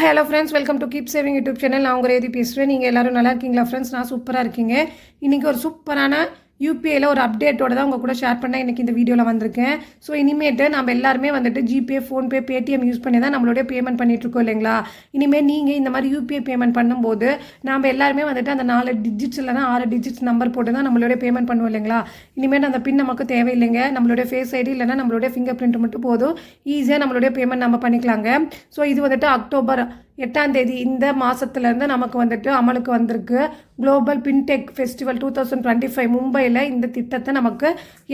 Hello friends welcome to keep saving YouTube channel நான் உங்கள் ரேதி பேசுகிறேன் நீங்கள் எல்லோரும் நல்லா இருக்கீங்களா? ஃப்ரெண்ட்ஸ் நான் சூப்பராக இருக்கீங்க. இன்றைக்கி ஒரு சூப்பரான யூபிஐயில் ஒரு அப்டேட்டோட தான் உங்கள் கூட ஷேர் பண்ண எனக்கு இந்த வீடியோவில் வந்திருக்கேன். ஸோ இனிமேட்டு நம்ம எல்லாருமே வந்துட்டு ஜிபே ஃபோன்பே பேடிஎம் யூஸ் பண்ணி தான் நம்மளுடைய பேமெண்ட் பண்ணிகிட்ருக்கோம் இல்லைங்களா? இனிமேல் நீங்கள் இந்த மாதிரி யூபிஐ பேமெண்ட் பண்ணும்போது நம்ம எல்லாருமே வந்துட்டு அந்த நாலு டிஜிட்ஸ் இல்லைனா ஆறு டிஜிட்ஸ் நம்பர் போட்டு தான் நம்மளுடைய பேமெண்ட் பண்ணுவோம் இல்லைங்களா? இனிமேல் அந்த பின் நமக்கு தேவையில்லைங்க. நம்மளுடைய ஃபேஸ் ஐடி இல்லைனா நம்மளுடைய ஃபிங்கர் பிரிண்ட் மட்டும் போதும். ஈஸியாக நம்மளுடைய பேமெண்ட் நம்ம பண்ணிக்கலாங்க. ஸோ இது வந்துட்டு அக்டோபர் எட்டாம் தேதி இந்த மாதத்துலேருந்து நமக்கு வந்துட்டு அமலுக்கு வந்திருக்கு. Global fintech festival two thousand twenty five மும்பையில் இந்த திட்டத்தை நமக்கு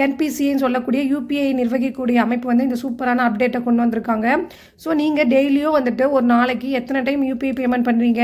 என்பிசின்னு சொல்லக்கூடிய யூபிஐ நிர்வகிக்கக்கூடிய அமைப்பு வந்து இந்த சூப்பரான அப்டேட்டை கொண்டு வந்திருக்காங்க. ஸோ நீங்கள் டெய்லியும் வந்துட்டு ஒரு நாளைக்கு எத்தனை டைம் யூபிஐ பேமெண்ட் பண்ணுறீங்க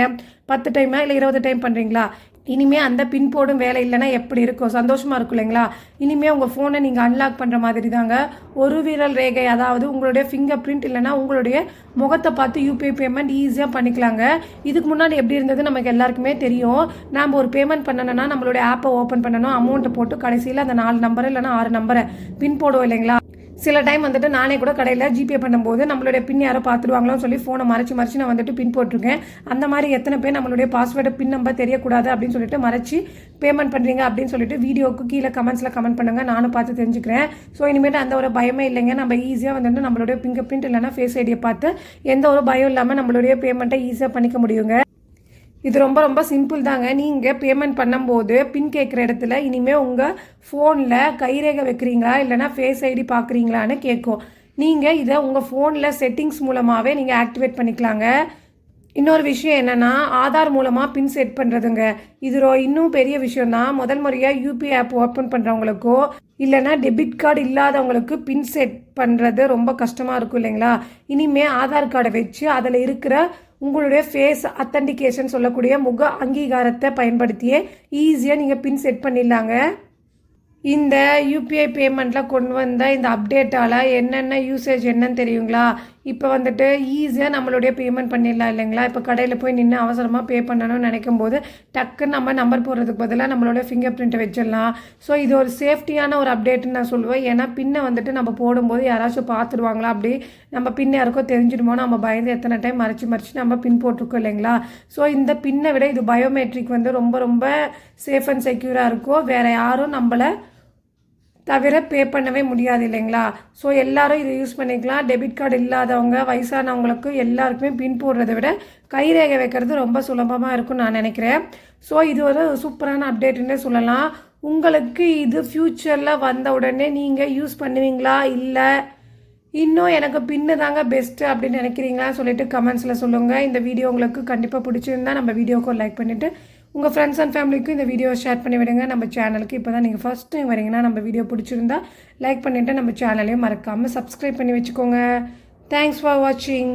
பத்து டைமா இல்லை இருபது டைம் பண்ணுறீங்களா இனிமேல் அந்த பின் போடும் வேலை இல்லைன்னா எப்படி இருக்கும்? சந்தோஷமாக இருக்கும் இல்லைங்களா? இனிமேல் உங்கள் ஃபோனை நீங்கள் அன்லாக் பண்ணுற மாதிரி தாங்க ஒரு விரல் ரேகை அதாவது உங்களுடைய ஃபிங்கர் பிரிண்ட் இல்லைனா உங்களுடைய முகத்தை பார்த்து யூபிஐ பேமெண்ட் ஈஸியாக பண்ணிக்கலாங்க. இதுக்கு முன்னாடி எப்படி இருந்தது நமக்கு எல்லாருக்குமே தெரியும். நாம் ஒரு பேமெண்ட் பண்ணணும்னா நம்மளுடைய ஆப்பை ஓப்பன் பண்ணணும். அமௌண்ட்டை போட்டு கடைசியில் அந்த நாலு நம்பர் இல்லைனா ஆறு நம்பரை பின் போடுவோம் இல்லைங்களா? சில டைம் வந்துட்டு நானே கூட கடையில் ஜிபே பண்ணும்போது நம்மளுடைய பின் யாரோ பார்த்துருவாங்களோன்னு சொல்லி ஃபோனை மறைச்சி மறைச்சி நான் வந்துட்டு பின் போட்டிருக்கேன். அந்த மாதிரி எத்தனை பேர் நம்மளுடைய பாஸ்வேர்டு பின் நம்பர் தெரியக்கூடாது அப்படின்னு சொல்லிட்டு மறைச்சி பேமெண்ட் பண்ணுறீங்க அப்படின்னு சொல்லிட்டு வீடியோக்கு கீழே கமெண்ட்ஸில் கமெண்ட் பண்ணுங்கள் நானும் பார்த்து தெரிஞ்சுக்கிறேன். ஸோ இனிமேட்டு அந்த ஒரு பயமே இல்லைங்க. நம்ம ஈஸியாக வந்துட்டு நம்மளுடைய பிங்க பிரிண்ட் இல்லைனா ஃபேஸ் ஐடியை பார்த்து எந்த ஒரு பயம் இல்லாமல் நம்மளுடைய பேமெண்ட்டை ஈஸியாக பண்ணிக்க முடியுங்க. இது ரொம்ப ரொம்ப சிம்பிள் தாங்க. நீங்கள் பேமெண்ட் பண்ணும்போது பின் கேட்குற இடத்துல இனிமேல் உங்கள் ஃபோனில் கைரேகை வைக்கிறீங்களா? இல்லைனா ஃபேஸ் ஐடி பார்க்குறீங்களான்னு கேட்கும் நீங்கள் இதை உங்கள் ஃபோனில் செட்டிங்ஸ் மூலமாகவே நீங்கள் ஆக்டிவேட் பண்ணிக்கலாங்க. இன்னொரு விஷயம் என்னென்னா ஆதார் மூலமாக பின் செட் பண்ணுறதுங்க இது இன்னும் பெரிய விஷயம் தான் முதல் முறையாக யூபிஐ ஆப் ஓப்பன் பண்ணுறவங்களுக்கோ இல்லைனா டெபிட் கார்டு இல்லாதவங்களுக்கு பின் செட் பண்ணுறது ரொம்ப கஷ்டமாக இருக்கும் இல்லைங்களா? இனிமேல் ஆதார் கார்டை வச்சு அதில் இருக்கிற உங்களுடைய ஃபேஸ் அத்தன்டிகேஷன் சொல்லக்கூடிய முக அங்கீகாரத்தை பயன்படுத்தியே ஈஸியாக நீங்கள் பின் செட் பண்ணிடலாங்க. இந்த யூபிஐ பேமெண்ட்டில் கொண்டு வந்த இந்த அப்டேட்டால் என்னென்ன யூசேஜ் என்னன்னு தெரியுங்களா? இப்போ வந்துட்டு ஈஸியாக நம்மளுடைய பேமெண்ட் பண்ணிடலாம் இல்லைங்களா? இப்போ கடையில் போய் நின்று அவசரமாக பே பண்ணணும்னு நினைக்கும் போது டக்குன்னு நம்ம நம்பர் போடுறதுக்கு பதிலாக நம்மளோட ஃபிங்கர் பிரிண்ட்டை வச்சிடலாம். ஸோ இது ஒரு சேஃப்டியான ஒரு அப்டேட்னு நான் சொல்லுவேன். ஏன்னா பின்னை வந்துட்டு நம்ம போடும்போது யாராச்சும் பார்த்துருவாங்களா? அப்படி நம்ம பின் யாருக்கோ தெரிஞ்சிடுமோ? நம்ம பயந்து எத்தனை டைம் மறைச்சி மறைச்சி நம்ம பின் போட்டிருக்கோம் இல்லைங்களா? ஸோ இந்த பின்னை விட இது பயோமெட்ரிக் வந்து ரொம்ப ரொம்ப சேஃப் அண்ட் செக்யூராக இருக்கும் வேறு யாரும் நம்மளை தவிர பே பண்ணவே முடியாது இல்லைங்களா? ஸோ எல்லாரும் இதை யூஸ் பண்ணிக்கலாம். டெபிட் கார்டு இல்லாதவங்க வயசானவங்களுக்கு எல்லாருக்குமே பின் போடுறதை விட கைரேகை வைக்கிறது ரொம்ப சுலபமாக இருக்கும்னு நான் நினைக்கிறேன். ஸோ இது ஒரு சூப்பரான அப்டேட்டுன்னே சொல்லலாம். உங்களுக்கு இது ஃப்யூச்சரில் வந்த உடனே நீங்கள் யூஸ் பண்ணுவீங்களா? இல்லை இன்னும் எனக்கு பின்னு தாங்க பெஸ்ட்டு அப்படின்னு நினைக்கிறீங்களா சொல்லிட்டு கமெண்ட்ஸில் சொல்லுங்கள் இந்த வீடியோ உங்களுக்கு கண்டிப்பாக பிடிச்சிருந்தா நம்ம வீடியோக்கு லைக் பண்ணிவிட்டு உங்கள் ஃப்ரெண்ட்ஸ் அண்ட் ஃபேமிலிக்கும் இந்த வீடியோ ஷேர் பண்ணி விடுங்க. நம்ம சேனலுக்கு இப்போ தான் நீங்கள் ஃபஸ்ட் டைம் வரீங்கன்னா நம்ம வீடியோ பிடிச்சிருந்தா லைக் பண்ணிவிட்டு நம்ம சேனலையும் மறக்காமல் சப்ஸ்கிரைப் பண்ணி வச்சுக்கோங்க. தேங்க்ஸ் ஃபார் வாட்சிங்